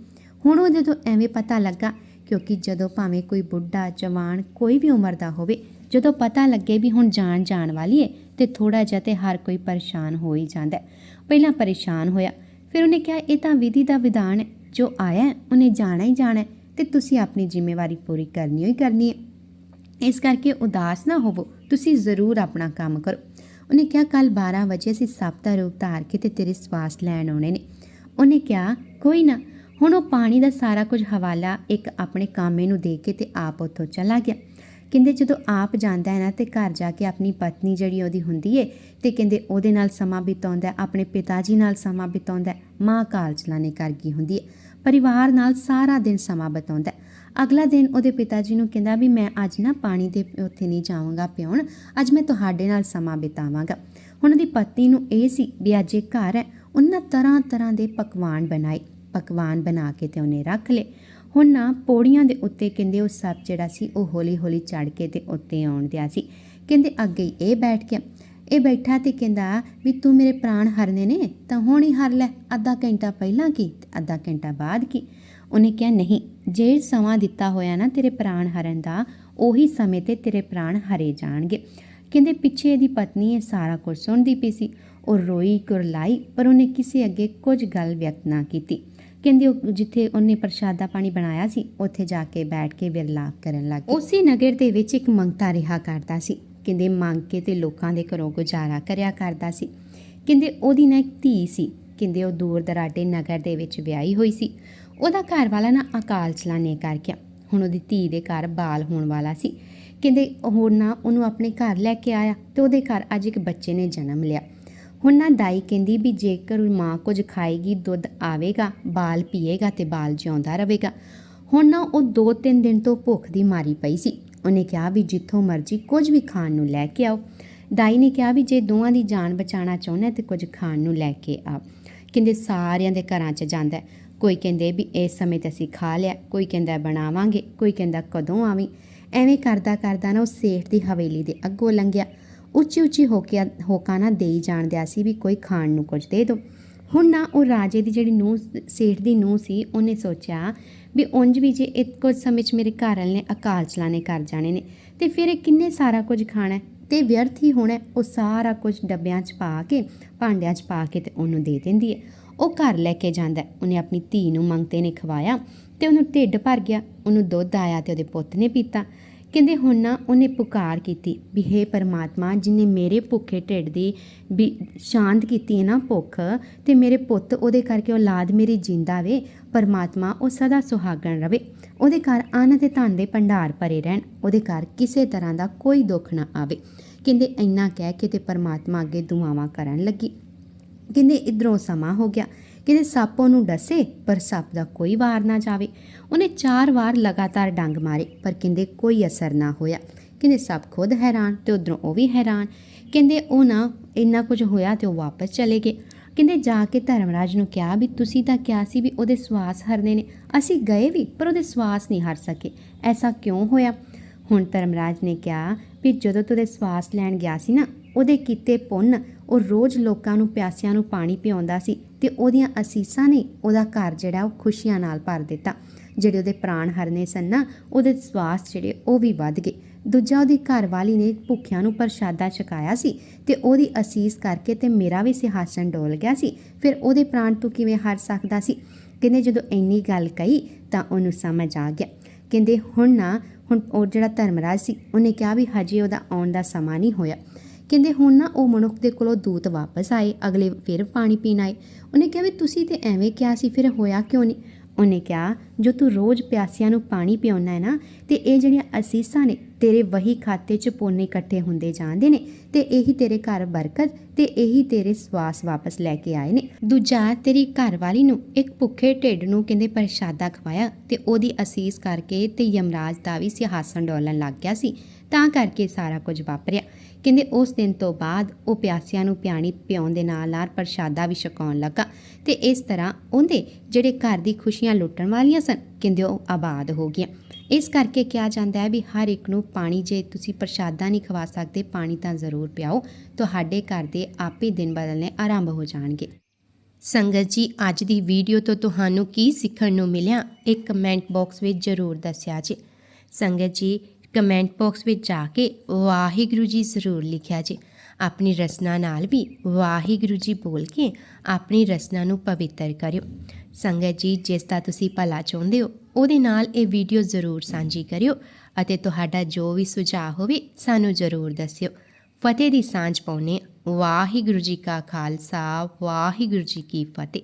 ਹੁਣ ਉਹ ਜਦੋਂ ਐਵੇਂ ਪਤਾ ਲੱਗਾ ਕਿਉਂਕਿ ਜਦੋਂ ਭਾਵੇਂ ਕੋਈ ਬੁੱਢਾ, ਜਵਾਨ ਕੋਈ ਵੀ ਉਮਰ ਦਾ ਹੋਵੇ, ਜਦੋਂ ਪਤਾ ਲੱਗੇ ਵੀ ਹੁਣ ਜਾਨ ਜਾਣ ਵਾਲੀ ਏ, ਤੇ ਥੋੜਾ ਜਿਹਾ ਤੇ ਹਰ ਕੋਈ ਪਰੇਸ਼ਾਨ ਹੋ ਹੀ ਜਾਂਦਾ ਪਹਿਲਾਂ ਪਰੇਸ਼ਾਨ ਹੋਇਆ, ਫਿਰ ਉਹਨੇ ਕਿਹਾ, ਇਹ ਤਾਂ ਵਿਧੀ ਦਾ ਵਿਧਾਨ ਹੈ, ਜੋ ਆਇਆ ਉਹਨੇ ਜਾਣਾ ਹੀ ਜਾਣਾ ਹੈ, ਤੇ ਤੁਸੀਂ ਆਪਣੀ ਜ਼ਿੰਮੇਵਾਰੀ ਪੂਰੀ ਕਰਨੀ ਹੋਈ ਕਰਨੀ ਹੈ। ਇਸ ਕਰਕੇ ਉਦਾਸ ਨਾ ਹੋਵੋ, ਤੁਸੀਂ ਜ਼ਰੂਰ ਆਪਣਾ ਕੰਮ ਕਰੋ। ਉਹਨੇ ਕਿਹਾ ਕੱਲ 12 ਵਜੇ ਅਸੀਂ ਸੱਪ ਦਾ ਰੂਪ ਧਾਰ ਕੇ ਤੇ ਤੇਰੇ ਸਵਾਸ ਲੈਣ ਆਉਣੇ ਨੇ। ਉਹਨੇ ਕਿਹਾ, ਕੋਈ ਨਾ ਹੁਣ ਉਹ ਪਾਣੀ ਦਾ ਸਾਰਾ ਕੁਝ ਹਵਾਲਾ ਇੱਕ ਆਪਣੇ ਕਾਮੇ ਨੂੰ ਦੇ ਕੇ ਤੇ ਆਪ ਉੱਥੋਂ ਚਲਾ ਗਿਆ। ਕਹਿੰਦੇ ਜਦੋਂ ਆਪ ਜਾਂਦਾ ਹੈ ਨਾ ਤੇ ਘਰ ਜਾ ਕੇ ਆਪਣੀ ਪਤਨੀ ਜਿਹੜੀ ਉਹਦੀ ਹੁੰਦੀ ਏ ਤੇ ਕਹਿੰਦੇ ਉਹਦੇ ਨਾਲ ਸਮਾਂ ਬਿਤਾਉਂਦਾ ਆਪਣੇ ਪਿਤਾ ਜੀ ਨਾਲ ਸਮਾਂ ਬਿਤਾਉਂਦਾ ਮਾਂ ਕਾਲ ਚਲਾਣੇ ਕਰ ਗਈ ਹੁੰਦੀ ਹੈ ਪਰਿਵਾਰ ਨਾਲ ਸਾਰਾ ਦਿਨ ਸਮਾਂ ਬਿਤਾਉਂਦਾ ਅਗਲਾ ਦਿਨ ਉਹਦੇ ਪਿਤਾ ਜੀ ਨੂੰ ਕਹਿੰਦਾ ਵੀ ਮੈਂ ਅੱਜ ਨਾ ਪਾਣੀ ਦੇ ਉੱਥੇ ਨਹੀਂ ਜਾਵਾਂਗਾ ਪਿਉਣ, ਅੱਜ ਮੈਂ ਤੁਹਾਡੇ ਨਾਲ ਸਮਾਂ ਬਿਤਾਵਾਂਗਾ। ਹੁਣ ਉਹਦੀ ਪਤਨੀ ਨੂੰ ਇਹ ਸੀ ਵੀ ਅੱਜ ਇਹ ਘਰ ਹੈ, ਉਹਨਾਂ ਤਰ੍ਹਾਂ ਤਰ੍ਹਾਂ ਦੇ ਪਕਵਾਨ ਬਣਾਏ। ਪਕਵਾਨ ਬਣਾ ਕੇ ਤੇ ਉਹਨੇ ਰੱਖ ਲਏ। ਹੁਣ ਨਾ ਪੌੜੀਆਂ ਦੇ ਉੱਤੇ ਕਹਿੰਦੇ ਉਹ ਸੱਪ ਜਿਹੜਾ ਸੀ ਉਹ ਹੌਲੀ ਹੌਲੀ ਚੜ ਕੇ ਤੇ ਉੱਤੇ ਆਉਣ ਦਿਆ ਸੀ। ਕਹਿੰਦੇ ਅੱਗੇ ਇਹ ਬੈਠ ਗਿਆ। ਇਹ ਬੈਠਾ ਤੇ ਕਹਿੰਦਾ ਵੀ ਤੂੰ ਮੇਰੇ ਪ੍ਰਾਣ ਹਰਨੇ ਨੇ, ਤਾਂ ਹੁਣ ਹੀ ਹਰ ਲੈ, ਅੱਧਾ ਘੰਟਾ ਪਹਿਲਾਂ ਕੀ ਤੇ ਅੱਧਾ ਘੰਟਾ ਬਾਅਦ ਕੀ? ਉਹਨੇ ਕਿਹਾ, ਨਹੀਂ, ਜੇ ਸਮਾਂ ਦਿੱਤਾ ਹੋਇਆ ਨਾ ਤੇਰੇ ਪ੍ਰਾਣ ਹਰਨ ਦਾ, ਉਹੀ ਸਮੇਂ ਤੇ ਤੇਰੇ ਪ੍ਰਾਣ ਹਰੇ ਜਾਣਗੇ। ਕਹਿੰਦੇ ਪਿੱਛੇ ਇਹਦੀ ਪਤਨੀ ਇਹ ਸਾਰਾ ਕੁਝ ਸੁਣਦੀ ਪਈ ਸੀ। ਉਹ ਰੋਈ ਕੁਰਲਾਈ ਪਰ ਉਹਨੇ ਕਿਸੇ ਅੱਗੇ ਕੁਝ ਗੱਲ ਵਿਅਕਤ ਨਾ ਕੀਤੀ। ਕਹਿੰਦੇ ਉਹ ਜਿੱਥੇ ਉਹਨੇ ਪ੍ਰਸ਼ਾਦਾ ਪਾਣੀ ਬਣਾਇਆ ਸੀ, ਉੱਥੇ ਜਾ ਕੇ ਬੈਠ ਕੇ ਵਿਰਲਾਪ ਕਰਨ ਲੱਗ ਗਈ ਉਸੇ ਨਗਰ ਦੇ ਵਿੱਚ ਇੱਕ ਮੰਗਤਾ ਰਿਹਾ ਕਰਦਾ ਸੀ। ਕਹਿੰਦੇ ਮੰਗ ਕੇ ਤੇ ਲੋਕਾਂ ਦੇ ਘਰੋਂ ਗੁਜ਼ਾਰਾ ਕਰਿਆ ਕਰਦਾ ਸੀ। ਕਹਿੰਦੇ ਉਹਦੀ ਨਾ ਇੱਕ ਧੀ ਸੀ। ਕਹਿੰਦੇ ਉਹ ਦੂਰ ਦਰਾਡੇ ਨਗਰ ਦੇ ਵਿੱਚ ਵਿਆਹੀ ਹੋਈ ਸੀ। ਉਹਦਾ ਘਰ ਵਾਲਾ ਨਾ ਅਕਾਲ ਚਲਾਣੇ ਕਰ ਗਿਆ। ਹੁਣ ਉਹਦੀ ਧੀ ਦੇ ਘਰ ਬਾਲ ਹੋਣ ਵਾਲਾ ਸੀ। ਕਹਿੰਦੇ ਹੋਰ ਨਾ ਉਹਨੂੰ ਆਪਣੇ ਘਰ ਲੈ ਕੇ ਆਇਆ ਤੇ ਉਹਦੇ ਘਰ ਅੱਜ ਇੱਕ ਬੱਚੇ ਨੇ ਜਨਮ ਲਿਆ। ਹੁਣ ਨਾ ਦਾਈ ਕਹਿੰਦੀ ਵੀ ਜੇਕਰ ਮਾਂ ਕੁਝ ਖਾਏਗੀ, ਦੁੱਧ ਆਵੇਗਾ, ਬਾਲ ਪੀਏਗਾ ਤੇ ਬਾਲ ਜਿਉਂਦਾ ਰਹੇਗਾ। ਹੁਣ ਨਾ ਉਹ 2-3 ਦਿਨ ਤੋਂ ਭੁੱਖ ਦੀ ਮਾਰੀ ਪਈ ਸੀ। ਉਹਨੇ ਕਿਹਾ ਵੀ ਜਿੱਥੋਂ ਮਰਜ਼ੀ ਕੁਝ ਵੀ ਖਾਣ ਨੂੰ ਲੈ ਕੇ ਆਓ। ਦਾਈ ਨੇ ਕਿਹਾ ਵੀ ਜੇ ਦੋਵਾਂ ਦੀ ਜਾਨ ਬਚਾਉਣਾ ਚਾਹੁੰਦਾ ਤੇ ਕੁਝ ਖਾਣ ਨੂੰ ਲੈ ਕੇ ਆ। ਕਹਿੰਦੇ ਸਾਰਿਆਂ ਦੇ ਘਰਾਂ 'ਚ ਜਾਂਦਾ ਕੋਈ ਕਹਿੰਦੇ ਵੀ ਇਸ ਸਮੇਂ ਤੇ ਅਸੀਂ ਖਾ ਲਿਆ, ਕੋਈ ਕਹਿੰਦਾ ਬਣਾਵਾਂਗੇ, ਕੋਈ ਕਹਿੰਦਾ ਕਦੋਂ ਆਵੀਂ। ਐਵੇਂ ਕਰਦਾ ਕਰਦਾ ਨਾ ਉਹ ਸੇਠ ਦੀ ਹਵੇਲੀ ਦੇ ਅੱਗੋਂ ਲੰਘਿਆ। ਉੱਚੀ ਉੱਚੀ ਹੋ ਕੇ ਹੋਕਾ ਨਾ ਦੇਈ ਜਾਣ ਦਿਆ ਸੀ ਵੀ ਕੋਈ ਖਾਣ ਨੂੰ ਕੁਝ ਦੇ ਦਿਓ ਹੁਣ ਨਾ ਉਹ ਰਾਜੇ ਦੀ ਜਿਹੜੀ ਨੂੰਹ ਸੇਠ ਦੀ ਨੂੰਹ ਸੀ, ਉਹਨੇ ਸੋਚਿਆ ਵੀ ਉਂਝ ਵੀ ਜੇ ਇਹ ਕੁਝ ਸਮੇਂ 'ਚ ਮੇਰੇ ਘਰ ਵਾਲੇ ਨੇ ਅਕਾਲ ਚਲਾਣੇ ਕਰ ਜਾਣੇ ਨੇ, ਤੇ ਫਿਰ ਇਹ ਕਿੰਨੇ ਸਾਰਾ ਕੁਝ ਖਾਣਾ ਹੈ? ਤੇ ਵਿਅਰਥ ਹੀ ਹੋਣਾ ਉਹ ਸਾਰਾ ਕੁਝ ਡੱਬਿਆਂ 'ਚ ਪਾ ਕੇ, ਭਾਂਡਿਆਂ 'ਚ ਪਾ ਕੇ ਤੇ ਉਹਨੂੰ ਦੇ ਦਿੰਦੀ ਹੈ। ਉਹ ਘਰ ਲੈ ਕੇ ਜਾਂਦਾ ਉਹਨੇ ਆਪਣੀ ਧੀ ਨੂੰ ਮੰਗਤੇ ਨੇ ਖਵਾਇਆ ਤੇ ਉਹਨੂੰ ਢਿੱਡ ਭਰ ਗਿਆ। ਉਹਨੂੰ ਦੁੱਧ ਆਇਆ ਤੇ ਉਹਦੇ ਪੁੱਤ ਨੇ ਪੀਤਾ। ਕਹਿੰਦੇ ਹੁਣ ਨਾ ਉਹਨੇ ਪੁਕਾਰ ਕੀਤੀ ਵੀ ਹੇ ਪਰਮਾਤਮਾ, ਜਿਨੇ ਮੇਰੇ ਭੁੱਖੇ ਢਿੱਡ ਦੀ ਵੀ ਸ਼ਾਂਤ ਕੀਤੀ ਹੈ ਨਾ ਭੁੱਖ, ਤੇ ਮੇਰੇ ਪੁੱਤ ਉਹਦੇ ਕਰਕੇ ਔਲਾਦ ਮੇਰੀ ਜਿੰਦਾ ਵੇ, ਪਰਮਾਤਮਾ ਉਹ ਸਦਾ ਸੁਹਾਗਣ ਰਵੇ। ਉਹਦੇ ਘਰ ਅੰਨ ਤੇ ਧਨ ਦੇ ਭੰਡਾਰ ਭਰੇ ਰਹਿਣ, ਉਹਦੇ ਘਰ ਕਿਸੇ ਤਰ੍ਹਾਂ ਦਾ ਕੋਈ ਦੁੱਖ ਨਾ ਆਵੇ। ਕਹਿੰਦੇ ਇੰਨਾ ਕਹਿ ਕੇ ਤੇ ਪਰਮਾਤਮਾ ਅੱਗੇ ਦੁਆਵਾਂ ਕਰਨ ਲੱਗੀ। ਕਹਿੰਦੇ ਇਧਰੋਂ ਸਮਾਂ ਹੋ ਗਿਆ। ਕਹਿੰਦੇ ਸੱਪ ਉਹਨੂੰ ਡਸੇ, ਪਰ ਸੱਪ ਦਾ ਕੋਈ ਵਾਰ ਨਾ ਜਾਵੇ। ਉਹਨੇ ਚਾਰ ਵਾਰ ਲਗਾਤਾਰ ਡੰਗ ਮਾਰੇ, ਪਰ ਕਹਿੰਦੇ ਕੋਈ ਅਸਰ ਨਾ ਹੋਇਆ। ਕਹਿੰਦੇ ਸੱਪ ਖੁਦ ਹੈਰਾਨ ਤੇ ਉਧਰੋਂ ਉਹ ਵੀ ਹੈਰਾਨ। ਕਹਿੰਦੇ ਉਹ ਨਾ ਇੰਨਾ ਕੁਝ ਹੋਇਆ ਤੇ ਉਹ ਵਾਪਸ ਚਲੇ ਗਏ। ਕਹਿੰਦੇ ਜਾ ਕੇ ਧਰਮਰਾਜ ਨੂੰ ਕਿਹਾ ਵੀ ਤੁਸੀਂ ਤਾਂ ਕਿਹਾ ਸੀ ਵੀ ਉਹਦੇ ਸਵਾਸ ਹਰਨੇ ਨੇ। ਅਸੀਂ ਗਏ ਵੀ, ਪਰ ਉਹਦੇ ਸਵਾਸ ਨਹੀਂ ਹਰ ਸਕੇ। ਐਸਾ ਕਿਉਂ ਹੋਇਆ? ਹੁਣ ਧਰਮਰਾਜ ਨੇ ਕਿਹਾ ਵੀ ਜਦੋਂ ਤੂੰ ਉਹਦੇ ਸਵਾਸ ਲੈਣ ਗਿਆ ਸੀ ਨਾ, ਉਹਦੇ ਕੀਤੇ ਪੁੰਨ ਉਹ ਰੋਜ਼ ਲੋਕਾਂ ਨੂੰ ਪਿਆਸਿਆਂ ਨੂੰ ਪਾਣੀ ਪਿਆਉਂਦਾ ਸੀ ਤੇ ਉਹਦੀਆਂ ਅਸੀਸਾਂ ਨੇ ਉਹਦਾ ਘਰ ਜਿਹੜਾ ਉਹ ਖੁਸ਼ੀਆਂ ਨਾਲ ਭਰ ਦਿੱਤਾ। ਜਿਹੜੇ ਉਹਦੇ ਪ੍ਰਾਣ ਹਰਨੇ ਸਨ ਨਾ, ਉਹਦੇ ਸਵਾਸ ਜਿਹੜੇ ਉਹ ਵੀ ਵੱਧ ਗਏ। ਦੂਜਾ ਉਹਦੀ ਘਰਵਾਲੀ ਨੇ ਭੁੱਖਿਆਂ ਨੂੰ ਪ੍ਰਸ਼ਾਦਾ ਛਕਾਇਆ ਸੀ ਤੇ ਉਹਦੀ ਅਸੀਸ ਕਰਕੇ ਤੇ ਮੇਰਾ ਵੀ ਸਿਹਾਸਨ ਡੋਲ ਗਿਆ ਸੀ। ਫਿਰ ਉਹਦੇ ਪ੍ਰਾਣ ਤੂੰ ਕਿਵੇਂ ਹਰ ਸਕਦਾ ਸੀ? ਕਹਿੰਦੇ ਜਦੋਂ ਇੰਨੀ ਗੱਲ ਕਹੀ ਤਾਂ ਉਹਨੂੰ ਸਮਝ ਆ ਗਿਆ। ਕਹਿੰਦੇ ਹੁਣ ਨਾ, ਹੁਣ ਉਹ ਜਿਹੜਾ ਧਰਮਰਾਜ ਸੀ, ਉਹਨੇ ਕਿਹਾ ਵੀ ਹਜੇ ਉਹਦਾ ਆਉਣ ਦਾ ਸਮਾਂ ਨਹੀਂ ਹੋਇਆ। ਕਹਿੰਦੇ ਹੁਣ ਨਾ ਉਹ ਮਨੁੱਖ ਦੇ ਕੋਲੋਂ ਦੂਤ ਵਾਪਸ ਆਏ, ਅਗਲੇ ਫਿਰ ਪਾਣੀ ਪੀਣ ਆਏ। ਉਹਨੇ ਕਿਹਾ ਵੀ ਤੁਸੀਂ ਤੇ ਐਵੇਂ ਕਿਹਾ ਸੀ, ਫਿਰ ਹੋਇਆ ਕਿਉਂ ਨਹੀਂ? ਉਹਨੇ ਕਿਹਾ, ਜੋ ਤੂੰ ਰੋਜ਼ ਪਿਆਸਿਆਂ ਨੂੰ ਪਾਣੀ ਪਿਆਉਣਾ ਹੈ ਨਾ, ਤੇ ਇਹ ਜਿਹੜੀਆਂ ਅਸੀਸਾਂ ਨੇ, ਤੇਰੇ ਵਹੀ ਖਾਤੇ 'ਚ ਪੋਨੇ ਇਕੱਠੇ ਹੁੰਦੇ ਜਾਂਦੇ ਨੇ, ਤੇ ਇਹੀ ਤੇਰੇ ਘਰ ਬਰਕਤ, ਤੇ ਇਹੀ ਤੇਰੇ ਸਵਾਸ ਵਾਪਸ ਲੈ ਕੇ ਆਏ ਨੇ। ਦੂਜਾ, ਤੇਰੀ ਘਰ ਵਾਲੀ ਨੂੰ ਇੱਕ ਭੁੱਖੇ ਢਿੱਡ ਨੂੰ ਕਹਿੰਦੇ ਪ੍ਰਸ਼ਾਦਾ ਖਵਾਇਆ, ਤੇ ਉਹਦੀ ਅਸੀਸ ਕਰਕੇ ਤੇ ਯਮਰਾਜ ਦਾ ਵੀ ਸਿਹਾਸਣ ਡੋਲਣ ਲੱਗ ਗਿਆ ਸੀ। ਤਾਂ ਕਰਕੇ ਸਾਰਾ ਕੁਝ ਵਾਪਰਿਆ। ਕਹਿੰਦੇ ਉਸ ਦਿਨ ਤੋਂ ਬਾਅਦ ਉਹ ਪਿਆਸਿਆਂ ਨੂੰ ਪਿਆਣੀ ਪਿਆਉਣ ਦੇ ਨਾਲ ਨਾਲ ਪ੍ਰਸ਼ਾਦਾ ਵੀ ਛਕਾਉਣ ਲੱਗਾ ਤੇ ਇਸ ਤਰ੍ਹਾਂ ਉਹਦੇ ਜਿਹੜੇ ਘਰ ਦੀ ਖੁਸ਼ੀਆਂ ਲੁੱਟਣ ਵਾਲੀਆਂ ਸਨ, ਕਹਿੰਦੇ ਉਹ ਆਬਾਦ ਹੋ ਗਈਆਂ। ਇਸ ਕਰਕੇ ਕਿਹਾ ਜਾਂਦਾ ਹੈ ਵੀ ਹਰ ਇੱਕ ਨੂੰ ਪਾਣੀ, ਜੇ ਤੁਸੀਂ ਪ੍ਰਸ਼ਾਦਾ ਨਹੀਂ ਖਵਾ ਸਕਦੇ, ਪਾਣੀ ਤਾਂ ਜ਼ਰੂਰ ਪਿਆਓ, ਤੁਹਾਡੇ ਘਰ ਦੇ ਆਪੇ ਦਿਨ ਬਦਲਨੇ ਆਰੰਭ ਹੋ ਜਾਣਗੇ। ਸੰਗਤ ਜੀ, ਅੱਜ ਦੀ ਵੀਡੀਓ ਤੋਂ ਤੁਹਾਨੂੰ ਕੀ ਸਿੱਖਣ ਨੂੰ ਮਿਲਿਆ ਇੱਕ ਕਮੈਂਟ ਬਾਕਸ ਵਿੱਚ ਜ਼ਰੂਰ ਦੱਸਿਆ ਜੀ। ਸੰਗਤ ਜੀ ਕਮੈਂਟ ਬਾਕਸ ਵਿੱਚ ਜਾ ਕੇ ਵਾਹਿਗੁਰੂ ਜੀ ਜ਼ਰੂਰ ਲਿਖਿਆ ਜੀ। ਆਪਣੀ ਰਸਨਾ ਨਾਲ ਵੀ ਵਾਹਿਗੁਰੂ ਜੀ ਬੋਲ ਕੇ ਆਪਣੀ ਰਸਨਾ ਨੂੰ ਪਵਿੱਤਰ ਕਰਿਓ। ਸੰਗਤ ਜੀ, ਜਿਸ ਦਾ ਤੁਸੀਂ ਭਲਾ ਚਾਹੁੰਦੇ ਹੋ, ਉਹਦੇ ਨਾਲ ਇਹ ਵੀਡੀਓ ਜ਼ਰੂਰ ਸਾਂਝੀ ਕਰਿਓ ਅਤੇ ਤੁਹਾਡਾ ਜੋ ਵੀ ਸੁਝਾਅ ਹੋਵੇ, ਸਾਨੂੰ ਜ਼ਰੂਰ ਦੱਸਿਓ। ਫਤਿਹ ਦੀ ਸਾਂਝ ਪਾਉਨੇ ਵਾਹਿਗੁਰੂ ਜੀ ਕਾ ਖਾਲਸਾ, ਵਾਹਿਗੁਰੂ ਜੀ ਕੀ ਫਤਿਹ।